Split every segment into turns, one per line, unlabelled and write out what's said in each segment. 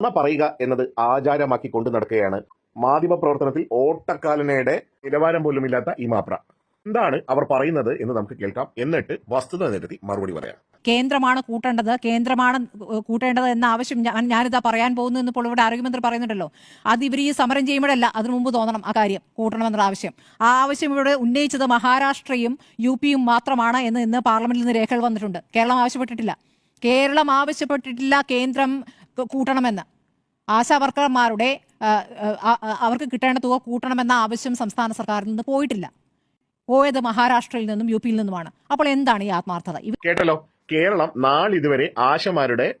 നുണ പറയുക എന്നത് ആചാരമാക്കി കൊണ്ടു നടക്കുകയാണ് മാധ്യമ പ്രവർത്തനത്തിൽ ഓട്ടക്കാലനയുടെ നിലവാരം പോലും ഇല്ലാത്ത ഈ മാപ്ര. എന്താണ് അവർ പറയുന്നത് എന്ന് നമുക്ക് കേൾക്കാം. എന്നിട്ട് വസ്തുത നിരത്തി മറുപടി പറയാം.
കേന്ദ്രമാണ് കൂട്ടേണ്ടത്. കേന്ദ്രമാണ് കൂട്ടേണ്ടത് എന്ന ആവശ്യം ഞാൻ ഞാനിതാ പറയാൻ പോകുന്നു എന്ന് ഇപ്പോൾ ഇവിടെ ആരോഗ്യമന്ത്രി പറയുന്നുണ്ടല്ലോ. അത് ഇവർ ഈ സമരം ചെയ്യുമ്പോഴല്ല അതിനു മുമ്പ് തോന്നണം ആ കാര്യം കൂട്ടണമെന്നുള്ള ആവശ്യം. ആ ആവശ്യം ഇവിടെ ഉന്നയിച്ചത് മഹാരാഷ്ട്രയും യു പിയും മാത്രമാണ് എന്ന് ഇന്ന് പാർലമെന്റിൽ നിന്ന് രേഖകൾ വന്നിട്ടുണ്ട്. കേരളം ആവശ്യപ്പെട്ടിട്ടില്ല. കേരളം ആവശ്യപ്പെട്ടിട്ടില്ല കേന്ദ്രം കൂട്ടണമെന്ന്. ആശാ വർക്കർമാരുടെ ആ, ആ, ആ, അവർക്ക് കിട്ടേണ്ട തുക കൂട്ടണമെന്ന ആവശ്യം സംസ്ഥാന സർക്കാരിൽ നിന്ന് പോയിട്ടില്ല. പോയത് മഹാരാഷ്ട്രയിൽ നിന്നും യു പിയിൽ നിന്നുമാണ്. അപ്പോൾ എന്താണ് ഈ ആത്മാർത്ഥത?
കേട്ടല്ലോ. കേരളം നാളിതുവരെ ആശമാരുടെ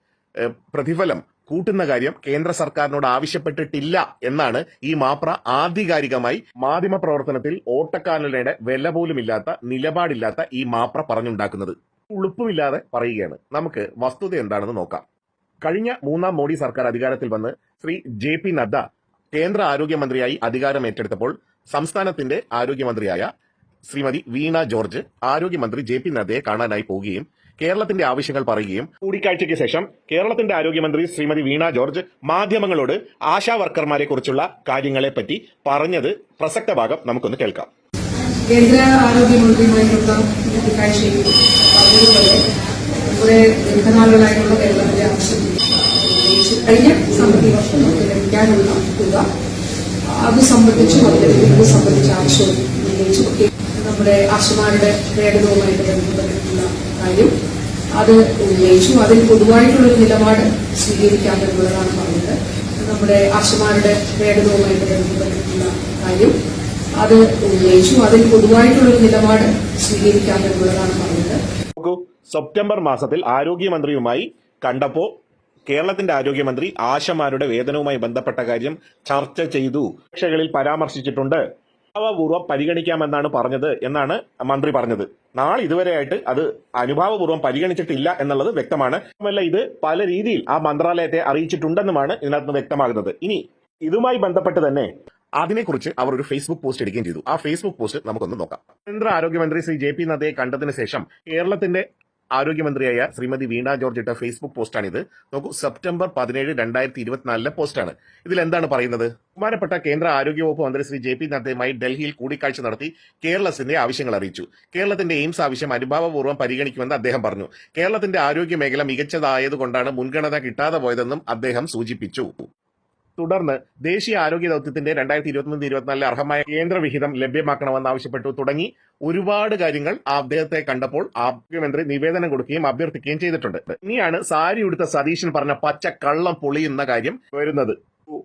പ്രതിഫലം കൂട്ടുന്ന കാര്യം കേന്ദ്ര സർക്കാരിനോട് ആവശ്യപ്പെട്ടിട്ടില്ല എന്നാണ് ഈ മാപ്ര ആധികാരികമായി മാധ്യമ പ്രവർത്തനത്തിൽ ഓട്ടക്കാലനയുടെ വില പോലുമില്ലാത്ത നിലപാടില്ലാത്ത ഈ മാപ്ര പറഞ്ഞുണ്ടാക്കുന്നത്. ഉളുപ്പുമില്ലാതെ പറയുകയാണ്. നമുക്ക് വസ്തുത എന്താണെന്ന് നോക്കാം. കഴിഞ്ഞ മൂന്നാം മോഡി സർക്കാർ അധികാരത്തിൽ വന്ന് ശ്രീ ജെ പി നദ്ദ കേന്ദ്ര ആരോഗ്യമന്ത്രിയായി അധികാരം ഏറ്റെടുത്തപ്പോൾ സംസ്ഥാനത്തിന്റെ ആരോഗ്യമന്ത്രിയായ ശ്രീമതി വീണ ജോർജ് ആരോഗ്യമന്ത്രി ജെ പി നദ്ദയെ കാണാനായി പോവുകയും കേരളത്തിന്റെ ആവശ്യങ്ങൾ പറയുകയും കൂടിക്കാഴ്ചയ്ക്ക് ശേഷം കേരളത്തിന്റെ ആരോഗ്യമന്ത്രി ശ്രീമതി വീണ ജോർജ് മാധ്യമങ്ങളോട് ആശാ വർക്കർമാരെ കുറിച്ചുള്ള കാര്യങ്ങളെ പറ്റി പറഞ്ഞത് പ്രസക്ത ഭാഗം നമുക്കൊന്ന് കേൾക്കാം.
കേന്ദ്ര ആരോഗ്യമന്ത്രിയുമായിട്ടുള്ള കൂടിക്കാഴ്ചയിൽ പറഞ്ഞതുപോലെ കേരളത്തിലെ കഴിഞ്ഞ സാമ്പത്തിക വർഷം നമുക്ക് ലഭിക്കാനുള്ള തുക അത് സംബന്ധിച്ച് ഇത് സംബന്ധിച്ച ആവശ്യവും ഉന്നയിച്ചു. നമ്മുടെ ആശുമാരുടെ വേതനവുമായിട്ട് ബന്ധപ്പെട്ടിട്ടുള്ള കാര്യം അത് ഉന്നയിച്ചു. അതിൽ പൊതുവായിട്ടുള്ളൊരു നിലപാട് സ്വീകരിക്കാമെന്നുള്ളതാണ് പറഞ്ഞത്. നമ്മുടെ ആശുമാരുടെ വേതനവുമായിട്ട് ബന്ധപ്പെട്ടിട്ടുള്ള കാര്യം അത് ഉന്നയിച്ചു. അതിൽ പൊതുവായിട്ടുള്ളൊരു നിലപാട് സ്വീകരിക്കാമെന്നുള്ളതാണ് പറഞ്ഞത്.
സെപ്റ്റംബർ മാസത്തിൽ ആരോഗ്യമന്ത്രിയുമായി കണ്ടപ്പോ കേരളത്തിന്റെ ആരോഗ്യമന്ത്രി ആശമാരുടെ വേതനവുമായി ബന്ധപ്പെട്ട കാര്യം ചർച്ച ചെയ്തു. രക്ഷകളിൽ പരാമർശിച്ചിട്ടുണ്ട്. അനുഭാവപൂർവം പരിഗണിക്കാമെന്നാണ് പറഞ്ഞത് എന്നാണ് മന്ത്രി പറഞ്ഞത്. നാളെ ഇതുവരെയായിട്ട് അത് അനുഭാവപൂർവം പരിഗണിച്ചിട്ടില്ല എന്നുള്ളത് വ്യക്തമാണ്. മാത്രമല്ല ഇത് പല രീതിയിൽ ആ മന്ത്രാലയത്തെ അറിയിച്ചിട്ടുണ്ടെന്നുമാണ് ഇതിനകത്ത് വ്യക്തമാകുന്നത്. ഇനി ഇതുമായി ബന്ധപ്പെട്ട് തന്നെ അതിനെക്കുറിച്ച് അവർ ഒരു ഫേസ്ബുക്ക് പോസ്റ്റ് ഇടുകയും ചെയ്തു. ആ ഫേസ്ബുക്ക് പോസ്റ്റ് നമുക്കൊന്ന് നോക്കാം. കേന്ദ്ര ആരോഗ്യമന്ത്രി ശ്രീ ജെ പി നദ്ദയെ കണ്ടതിന് ശേഷം കേരളത്തിന്റെ ആരോഗ്യമന്ത്രിയായ ശ്രീമതി വീണ ജോർജ് ഇട്ട ഫേസ്ബുക്ക് പോസ്റ്റാണിത്. നോക്കൂ സെപ്റ്റംബർ പതിനേഴ് രണ്ടായിരത്തി ഇരുപത്തിനാലിലെ പോസ്റ്റാണ്. ഇതിൽ എന്താണ് പറയുന്നത്? ബഹുമാനപ്പെട്ട കേന്ദ്ര ആരോഗ്യവകുപ്പ് മന്ത്രി ശ്രീ ജെ പി നദ്ദയുമായി ഡൽഹിയിൽ കൂടിക്കാഴ്ച നടത്തി കേരളത്തിന്റെ ആവശ്യങ്ങൾ അറിയിച്ചു. കേരളത്തിന്റെ എയിംസ് ആവശ്യം അനുഭാവപൂർവം പരിഗണിക്കുമെന്ന് അദ്ദേഹം പറഞ്ഞു. കേരളത്തിന്റെ ആരോഗ്യ മേഖല മികച്ചതായതുകൊണ്ടാണ് മുൻഗണന കിട്ടാതെ പോയതെന്നും അദ്ദേഹം സൂചിപ്പിച്ചു. തുടർന്ന് ദേശീയ ആരോഗ്യ ദൌത്യത്തിന്റെ രണ്ടായിരത്തി ഇരുപത്തിമൂന്ന് ഇരുപത്തിനാലിലെ അർഹമായ കേന്ദ്രവിഹിതം ലഭ്യമാക്കണമെന്ന് ആവശ്യപ്പെട്ടു തുടങ്ങി ഒരുപാട് കാര്യങ്ങൾ അദ്ദേഹത്തെ കണ്ടപ്പോൾ ആരോഗ്യമന്ത്രി നിവേദനം കൊടുക്കുകയും അഭ്യർത്ഥിക്കുകയും ചെയ്തിട്ടുണ്ട്. ഇനിയാണ് സാരി ഉടുത്ത സതീശൻ പറഞ്ഞ പച്ച കള്ളം പൊളിയുന്ന കാര്യം വരുന്നത്.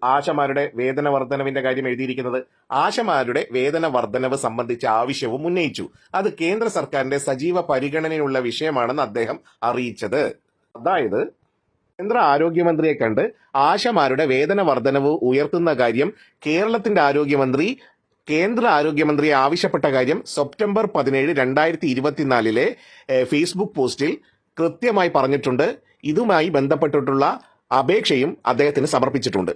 ആശമാരുടെ വേതന വർധനവിന്റെ കാര്യം എഴുതിയിരിക്കുന്നത് ആശമാരുടെ വേതന വർധനവ് സംബന്ധിച്ച ആവശ്യവും ഉന്നയിച്ചു. അത് കേന്ദ്ര സർക്കാരിന്റെ സജീവ പരിഗണനയുള്ള വിഷയമാണെന്ന് അദ്ദേഹം അറിയിച്ചത്. അതായത് കേന്ദ്ര ആരോഗ്യമന്ത്രിയെ കണ്ട് ആശമാരുടെ വേതന വർധനവ് ഉയർത്തുന്ന കാര്യം കേരളത്തിന്റെ ആരോഗ്യമന്ത്രി കേന്ദ്ര ആരോഗ്യമന്ത്രിയെ ആവശ്യപ്പെട്ട കാര്യം സെപ്റ്റംബർ പതിനേഴ് രണ്ടായിരത്തി ഇരുപത്തിനാലിലെ ഫേസ്ബുക്ക് പോസ്റ്റിൽ കൃത്യമായി പറഞ്ഞിട്ടുണ്ട്. ഇതുമായി ബന്ധപ്പെട്ടിട്ടുള്ള അപേക്ഷയും അദ്ദേഹത്തിന് സമർപ്പിച്ചിട്ടുണ്ട്.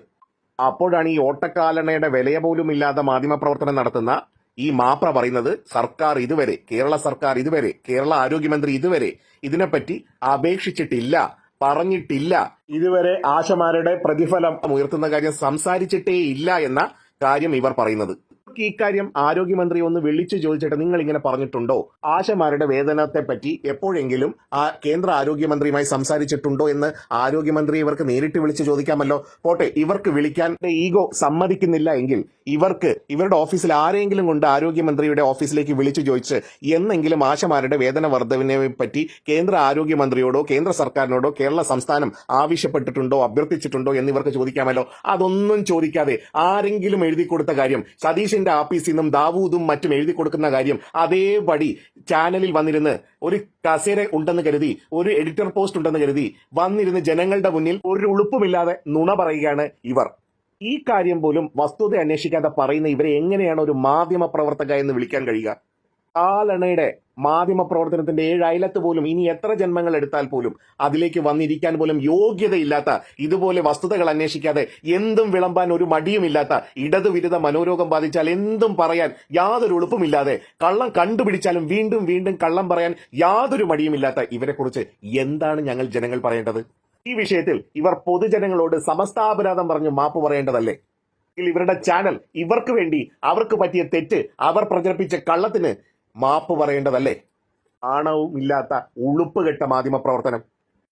അപ്പോഴാണ് ഈ ഓട്ടക്കാലണയുടെ വിലയ പോലും ഇല്ലാതെ മാധ്യമപ്രവർത്തനം നടത്തുന്ന ഈ മാപ്ര പറയുന്നത് സർക്കാർ ഇതുവരെ കേരള സർക്കാർ ഇതുവരെ കേരള ആരോഗ്യമന്ത്രി ഇതുവരെ ഇതിനെപ്പറ്റി അപേക്ഷിച്ചിട്ടില്ല. പറഞ്ഞിട്ടില്ല. ഇതുവരെ ആശമാരുടെ പ്രതിഫലം ഉയർത്തുന്ന കാര്യം സംസാരിച്ചിട്ടേ ഇല്ല എന്ന കാര്യം ഇവർ പറയുന്നത്. ഈ കാര്യം ആരോഗ്യമന്ത്രി ഒന്ന് വിളിച്ചു ചോദിച്ചിട്ട് നിങ്ങൾ ഇങ്ങനെ പറഞ്ഞിട്ടുണ്ടോ? ആശമാരുടെ വേതനത്തെ പറ്റി എപ്പോഴെങ്കിലും ആ കേന്ദ്ര ആരോഗ്യമന്ത്രിയുമായി സംസാരിച്ചിട്ടുണ്ടോ എന്ന് ആരോഗ്യമന്ത്രി ഇവർക്ക് നേരിട്ട് വിളിച്ച് ചോദിക്കാമല്ലോ. പോട്ടെ ഇവർക്ക് വിളിക്കാൻ ഈഗോ സമ്മതിക്കുന്നില്ല എങ്കിൽ ഇവർക്ക് ഇവരുടെ ഓഫീസിൽ ആരെങ്കിലും കൊണ്ട് ആരോഗ്യമന്ത്രിയുടെ ഓഫീസിലേക്ക് വിളിച്ചു ചോദിച്ച് എന്നെങ്കിലും ആശമാരുടെ വേതന വർധവിനെ പറ്റി കേന്ദ്ര ആരോഗ്യമന്ത്രിയോടോ കേന്ദ്ര സർക്കാരിനോടോ കേരള സംസ്ഥാനം ആവശ്യപ്പെട്ടിട്ടുണ്ടോ അഭ്യർത്ഥിച്ചിട്ടുണ്ടോ എന്ന് ഇവർക്ക് ചോദിക്കാമല്ലോ. അതൊന്നും ചോദിക്കാതെ ആരെങ്കിലും എഴുതി കൊടുത്ത കാര്യം സതീഷിന്റെ ആഫീസിൽ നിന്നും ദാവൂദും മറ്റും എഴുതി കൊടുക്കുന്ന കാര്യം അതേപടി ചാനലിൽ വന്നിരുന്ന് ഒരു കസേര ഉണ്ടെന്ന് കരുതി ഒരു എഡിറ്റർ പോസ്റ്റ് ഉണ്ടെന്ന് കരുതി വന്നിരുന്ന് ജനങ്ങളുടെ മുന്നിൽ ഒരു ഉളുപ്പുമില്ലാതെ നുണ പറയുകയാണ് ഇവർ. ഈ കാര്യം പോലും വസ്തുത അന്വേഷിക്കാതെ പറയുന്ന ഇവരെ എങ്ങനെയാണ് ഒരു മാധ്യമ പ്രവർത്തക എന്ന് വിളിക്കാൻ കഴിയുക? കാലണയുടെ മാധ്യമ പ്രവർത്തനത്തിന്റെ ഏഴ് അയലത്ത് പോലും ഇനി എത്ര ജന്മങ്ങൾ എടുത്താൽ പോലും അതിലേക്ക് വന്നിരിക്കാൻ പോലും യോഗ്യതയില്ലാത്ത ഇതുപോലെ വസ്തുതകൾ അന്വേഷിക്കാതെ എന്തും വിളമ്പാൻ ഒരു മടിയുമില്ലാത്ത ഇടതുവിരുദ്ധ മനോരോഗം ബാധിച്ചാൽ എന്തും പറയാൻ യാതൊരു എളുപ്പമില്ലാതെ കള്ളം കണ്ടുപിടിച്ചാലും വീണ്ടും വീണ്ടും കള്ളം പറയാൻ യാതൊരു മടിയുമില്ലാത്ത ഇവരെക്കുറിച്ച് എന്താണ് ഞങ്ങൾ ജനങ്ങൾ പറയേണ്ടത്? ഈ വിഷയത്തിൽ ഇവർ പൊതുജനങ്ങളോട് സമസ്താപരാധം പറഞ്ഞു മാപ്പ് പറയേണ്ടതല്ലേ? ഇവരുടെ ചാനൽ ഇവർക്ക് വേണ്ടി അവർക്ക് പറ്റിയ തെറ്റ് അവർ പ്രചരിപ്പിച്ച കള്ളത്തിന് മാപ്പ് പറയേണ്ടതല്ലേ? ആണവും ഇല്ലാത്ത ഉളുപ്പ് കെട്ട മാധ്യമ പ്രവർത്തനം